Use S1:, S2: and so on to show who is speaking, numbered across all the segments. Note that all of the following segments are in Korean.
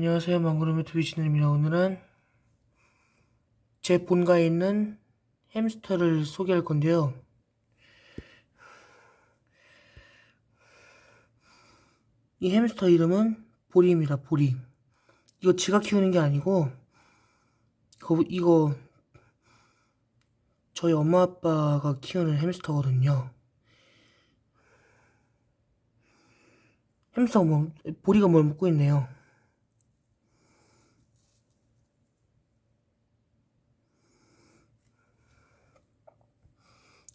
S1: 안녕하세요. 망고로미 트위치입니다. 오늘은 제 본가에 있는 햄스터를 소개할 건데요. 이 햄스터 이름은 보리입니다. 보리. 이거 지가 키우는 게 아니고 거, 이거 저희 엄마 아빠가 키우는 햄스터거든요. 햄스터가 뭐, 보리가 뭘 먹고 있네요.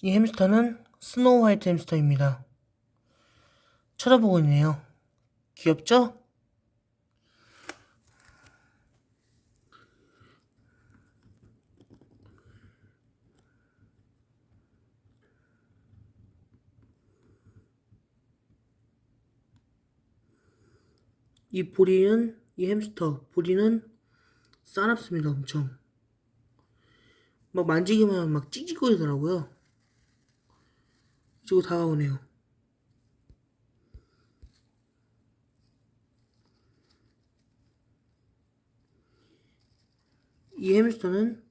S1: 이 햄스터는 스노우 화이트 햄스터입니다. 쳐다보고 있네요. 귀엽죠? 이 보리는 이 햄스터 보리는 싸납습니다 엄청 막 만지기만 하면 막 찌직거리더라고요 이쪽으로 다가오네요 이 햄스터는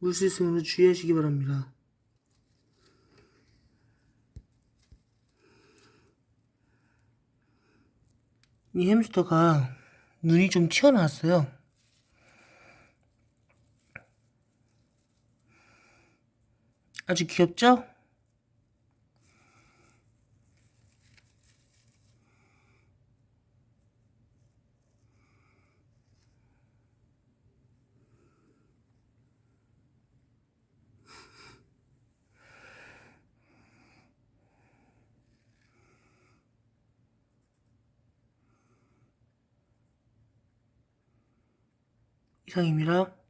S1: 물수 있으면 주의하시기 바랍니다 이 햄스터가 눈이 좀 튀어나왔어요. 아주 귀엽죠? 이상입니다.